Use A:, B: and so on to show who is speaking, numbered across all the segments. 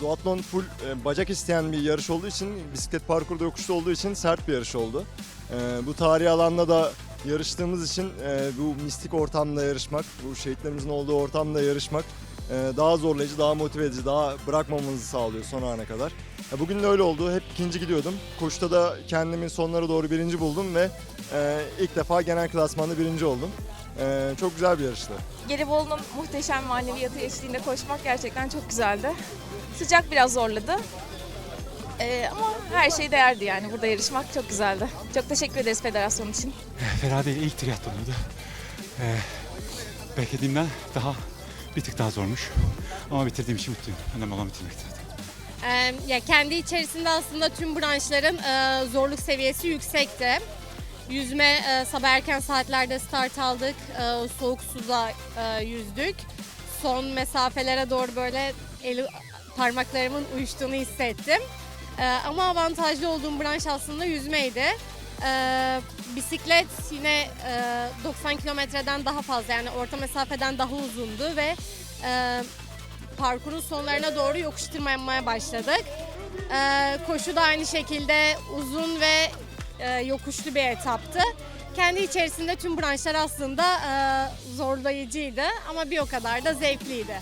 A: duatlon full e, bacak isteyen bir yarış olduğu için bisiklet parkurda yokuşta olduğu için sert bir yarış oldu. E, bu tarihi alanda da yarıştığımız için e, bu mistik ortamda yarışmak, bu şehitlerimizin olduğu ortamda yarışmak e, daha zorlayıcı, daha motive edici, daha bırakmamamızı sağlıyor son ana kadar. E, bugün de öyle oldu. Hep ikinci gidiyordum. Koşuda da kendimi sonlara doğru birinci buldum ve e, ilk defa genel klasmanda birinci oldum. E, çok güzel bir yarıştı.
B: Gelibolu'nun muhteşem maneviyatı eşliğinde koşmak gerçekten çok güzeldi. Sıcak biraz zorladı. Ee, ama her şey değerdi yani burada yarışmak çok güzeldi. Çok teşekkür ederiz federasyon için.
C: Fena değil ilk triatlonuydu. Ee, beklediğimden daha bir tık daha zormuş. Ama bitirdiğim için mutluyum. Önemli olan bitirmekti.
D: Ee, ya kendi içerisinde aslında tüm branşların e, zorluk seviyesi yüksekti. Yüzme e, sabah erken saatlerde start aldık. E, soğuk suda e, yüzdük. Son mesafelere doğru böyle eli parmaklarımın uyuştuğunu hissettim. E, ama avantajlı olduğum branş aslında yüzmeydi. E, bisiklet yine e, 90 kilometreden daha fazla yani orta mesafeden daha uzundu ve e, parkurun sonlarına doğru yokuş tırmanmaya başladık. Ee, koşu da aynı şekilde uzun ve e, yokuşlu bir etaptı. Kendi içerisinde tüm branşlar aslında e, zorlayıcıydı ama bir o kadar da zevkliydi.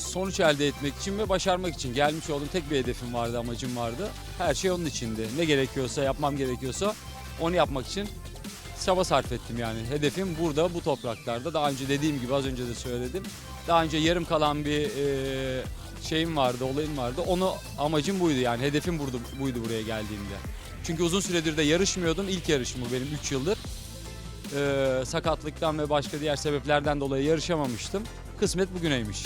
E: Sonuç elde etmek için ve başarmak için gelmiş olduğum tek bir hedefim vardı, amacım vardı. Her şey onun içindi. Ne gerekiyorsa, yapmam gerekiyorsa onu yapmak için çaba sarf ettim yani. Hedefim burada, bu topraklarda. Daha önce dediğim gibi az önce de söyledim. Daha önce yarım kalan bir e, şeyim vardı, olayım vardı. Onu amacım buydu yani. Hedefim burada, buydu buraya geldiğimde. Çünkü uzun süredir de yarışmıyordum. İlk yarışım bu benim 3 yıldır. E, sakatlıktan ve başka diğer sebeplerden dolayı yarışamamıştım. Kısmet bugüneymiş.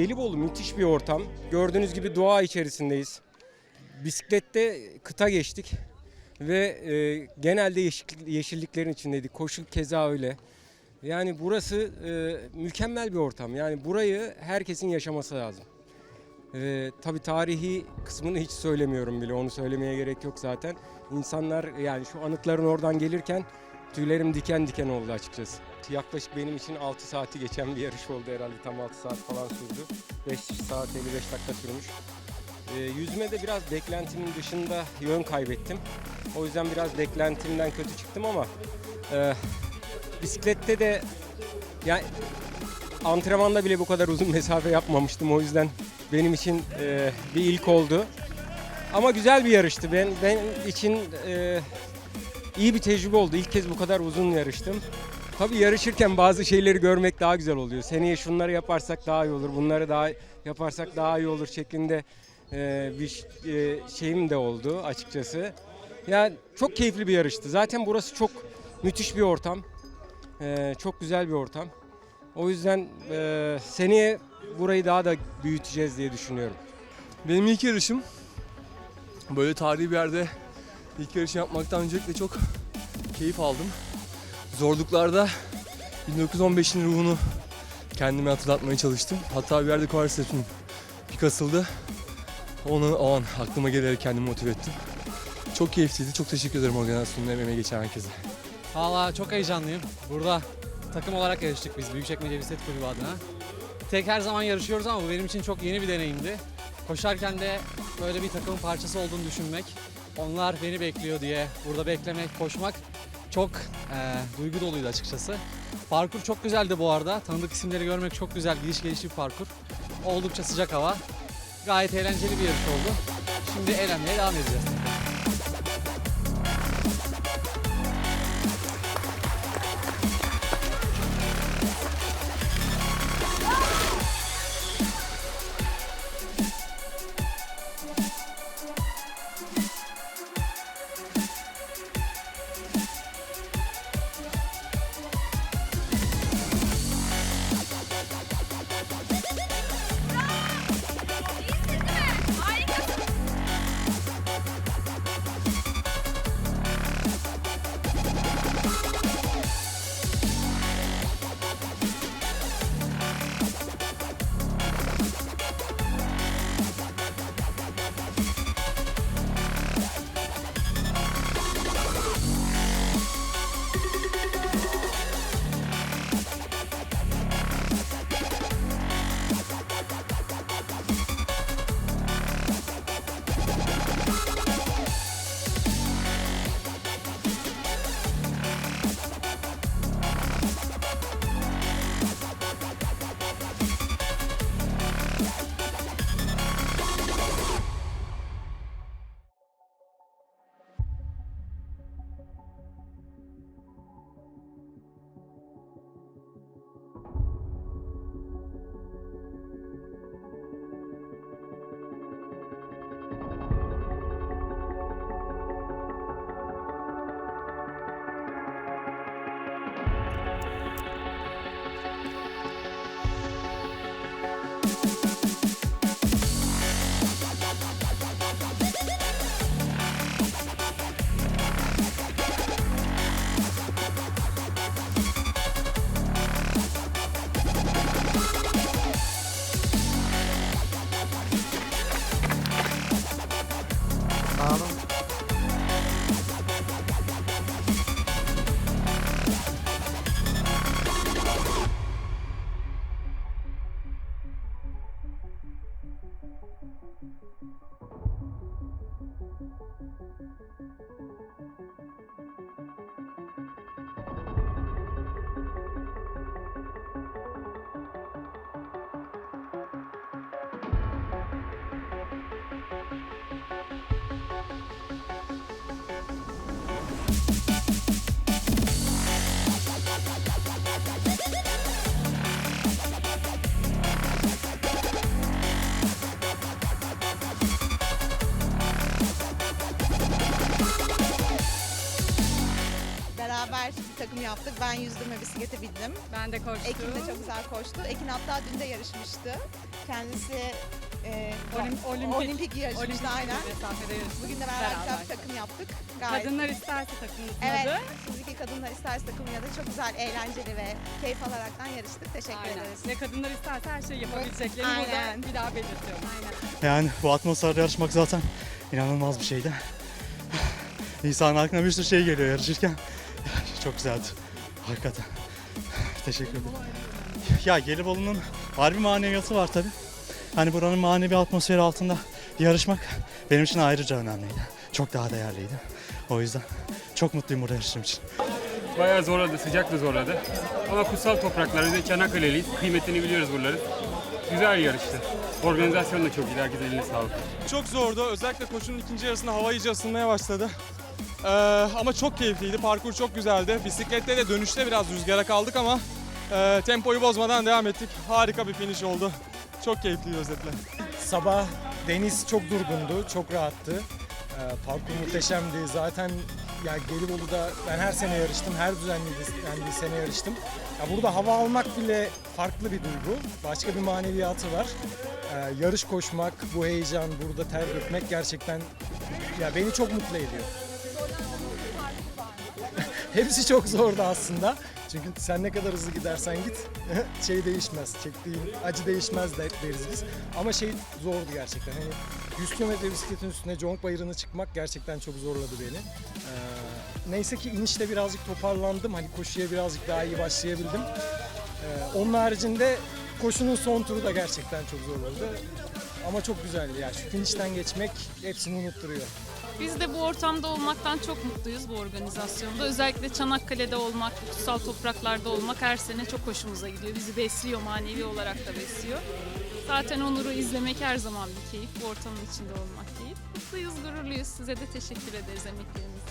F: Gelibolu müthiş bir ortam. Gördüğünüz gibi doğa içerisindeyiz. Bisiklette kıta geçtik ve e, genelde yeşil- yeşilliklerin içindeydik. Koşu keza öyle. Yani burası e, mükemmel bir ortam. Yani burayı herkesin yaşaması lazım. E, tabii tarihi kısmını hiç söylemiyorum bile. Onu söylemeye gerek yok zaten. İnsanlar yani şu anıtların oradan gelirken tüylerim diken diken oldu açıkçası. Yaklaşık benim için 6 saati geçen bir yarış oldu herhalde. Tam 6 saat falan sürdü. 5 saat 55 dakika sürmüş. E, yüzmede biraz beklentimin dışında yön kaybettim. O yüzden biraz beklentimden kötü çıktım ama e, bisiklette de yani antrenmanda bile bu kadar uzun mesafe yapmamıştım. O yüzden benim için e, bir ilk oldu. Ama güzel bir yarıştı. Ben ben için e, iyi bir tecrübe oldu. İlk kez bu kadar uzun yarıştım. Tabii yarışırken bazı şeyleri görmek daha güzel oluyor. Seneye şunları yaparsak daha iyi olur, bunları daha yaparsak daha iyi olur şeklinde e, bir e, şeyim de oldu açıkçası. Ya çok keyifli bir yarıştı. Zaten burası çok müthiş bir ortam. E, çok güzel bir ortam. O yüzden seneye burayı daha da büyüteceğiz diye düşünüyorum.
C: Benim ilk yarışım. Böyle tarihi bir yerde ilk yarış yapmaktan öncelikle çok keyif aldım. Zorluklarda 1915'in ruhunu kendime hatırlatmaya çalıştım. Hatta bir yerde Quadriceps'im bir kasıldı. Onu o an aklıma gelerek kendimi motive ettim. Çok keyifliydi. Çok teşekkür ederim organizasyonuna emeğe geçen herkese.
G: Valla çok heyecanlıyım. Burada takım olarak yarıştık biz Büyükçekmece Bisiklet Kulübü adına. Tek her zaman yarışıyoruz ama bu benim için çok yeni bir deneyimdi. Koşarken de böyle bir takımın parçası olduğunu düşünmek, onlar beni bekliyor diye burada beklemek, koşmak çok eee, duygu doluydu açıkçası. Parkur çok güzeldi bu arada. Tanıdık isimleri görmek çok güzel, gidiş gelişli bir parkur. Oldukça sıcak hava. Gayet eğlenceli bir yarış oldu. Şimdi eğlenmeye devam edeceğiz.
H: Yaptık. Ben yüzdüm ve bisiklete bindim.
I: Ben de koştum.
H: Ekin de çok güzel koştu. Ekin hatta dün de yarışmıştı. Kendisi e,
I: Olim- olimpik-
H: olimpik yarışmıştı aynen.
I: mesafede yarıştık.
H: Bugün de beraber güzel
I: Beraber.
H: bir takım yaptık. Gayet.
I: Kadınlar isterse takımımızın
H: Evet,
I: adı.
H: şimdiki kadınlar isterse takımıyla da çok güzel, eğlenceli ve keyif alaraktan yarıştık. Teşekkür
I: Aynen.
H: ederiz.
I: Ve kadınlar isterse her şeyi yapabileceklerini
H: Aynen.
I: burada bir daha belirtiyorum. Aynen.
J: Yani bu atmosferde yarışmak zaten inanılmaz bir şeydi. İnsanın aklına bir sürü şey geliyor yarışırken. Çok güzeldi. Hakikaten. Teşekkür ederim. Ya Gelibolu'nun harbi maneviyatı var tabi. Hani buranın manevi atmosferi altında yarışmak benim için ayrıca önemliydi. Çok daha değerliydi. O yüzden çok mutluyum burada yarıştığım için.
K: Bayağı zorladı, sıcak da zorladı. Ama kutsal topraklar, biz de Çanakkale'liyiz. Kıymetini biliyoruz buraların. Güzel yarıştı. Organizasyon da çok iyi, herkese eline sağlık.
L: Çok zordu. Özellikle koşunun ikinci yarısında hava iyice ısınmaya başladı. Ee, ama çok keyifliydi. Parkur çok güzeldi. Bisiklette de dönüşte biraz rüzgara kaldık ama e, tempoyu bozmadan devam ettik. Harika bir finish oldu. Çok keyifliydi özetle.
M: Sabah deniz çok durgundu, çok rahattı. Ee, parkur muhteşemdi. Zaten ya Gelibolu'da ben her sene yarıştım, her düzenli sene yarıştım. Ya burada hava almak bile farklı bir duygu. Başka bir maneviyatı var. Ee, yarış koşmak, bu heyecan, burada ter dökmek gerçekten ya beni çok mutlu ediyor. Hepsi çok zordu aslında. Çünkü sen ne kadar hızlı gidersen git şey değişmez. Çektiğin acı değişmez de deriz biz. Ama şey zordu gerçekten. Hani 100 kilometre bisikletin üstüne Conk Bayırı'na çıkmak gerçekten çok zorladı beni. Ee, neyse ki inişte birazcık toparlandım. Hani koşuya birazcık daha iyi başlayabildim. Ee, onun haricinde koşunun son turu da gerçekten çok zorladı. Ama çok güzeldi ya. Şu finişten geçmek hepsini unutturuyor.
B: Biz de bu ortamda olmaktan çok mutluyuz bu organizasyonda. Özellikle Çanakkale'de olmak, kutsal topraklarda olmak her sene çok hoşumuza gidiyor. Bizi besliyor, manevi olarak da besliyor. Zaten Onur'u izlemek her zaman bir keyif. Bu ortamın içinde olmak keyif. Mutluyuz, gururluyuz. Size de teşekkür ederiz emekleriniz.